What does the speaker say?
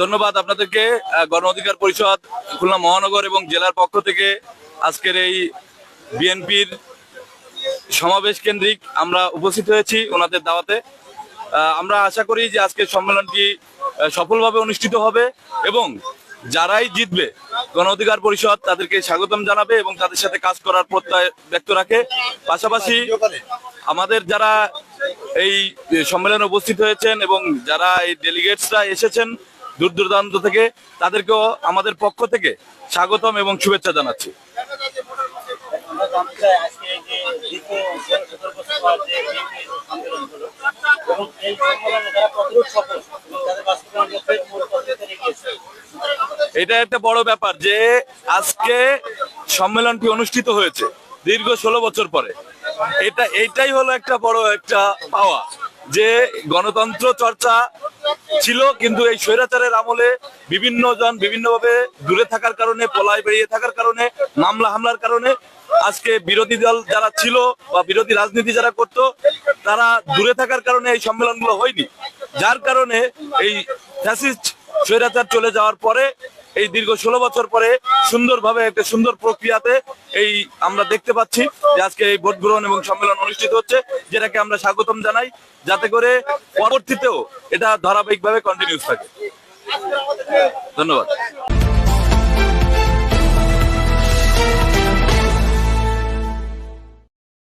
ধন্যবাদ আপনাদেরকে। গণ অধিকার পরিষদ, খুলনা মহানগর এবং জেলার পক্ষ থেকে আজকের এই বিএনপির সমাবেশ কেন্দ্রিক আমরা উপস্থিত হয়েছি ওনাদের দাওয়াতে। আমরা আশা করি যে আজকের সম্মেলনটি সফলভাবে অনুষ্ঠিত হবে এবং যারাই জিতবে, গণ অধিকার পরিষদ তাদেরকে স্বাগতম জানাবে এবং তাদের সাথে কাজ করার প্রত্যয় ব্যক্ত রাখে। পাশাপাশি আমাদের যারা এই সম্মেলনে উপস্থিত হয়েছেন এবং যারা এই ডেলিগেটসরা এসেছেন দূর দূরান্ত থেকে তাদেরকেও আমাদের পক্ষ থেকে স্বাগতম এবং শুভেচ্ছা জানাচ্ছি। এটা একটা বড় ব্যাপার যে আজকে সম্মেলনটি অনুষ্ঠিত হয়েছে দীর্ঘ ষোলো বছর পরে। এটা, এইটাই হলো একটা বড় একটা পাওয়া যে গণতন্ত্র চর্চা ছিল, কিন্তু এই স্বৈরাচারের আমলে বিভিন্ন জন বিভিন্ন ভাবে দূরে থাকার কারণে, পলায় বেরিয়ে থাকার কারণে, মামলা হামলার কারণে আজকে বিরোধী দল যারা ছিল বা বিরোধী রাজনীতি যারা করত, তারা দূরে থাকার কারণে এই সম্মেলনগুলো হয়নি। যার কারণে এই ফ্যাসিস্ট স্বৈরাচার চলে যাওয়ার পরে, এই দীর্ঘ ষোলো বছর পরে সুন্দরভাবে একটা সুন্দর প্রক্রিয়াতে এই আমরা দেখতে পাচ্ছি যে আজকে এই ভোট গ্রহণ এবং সম্মেলন অনুষ্ঠিত হচ্ছে, যেটাকে আমরা স্বাগতম জানাই, যাতে করে পরবর্তীতেও এটা ধারাবাহিকভাবে কন্টিনিউ থাকে। ধন্যবাদ।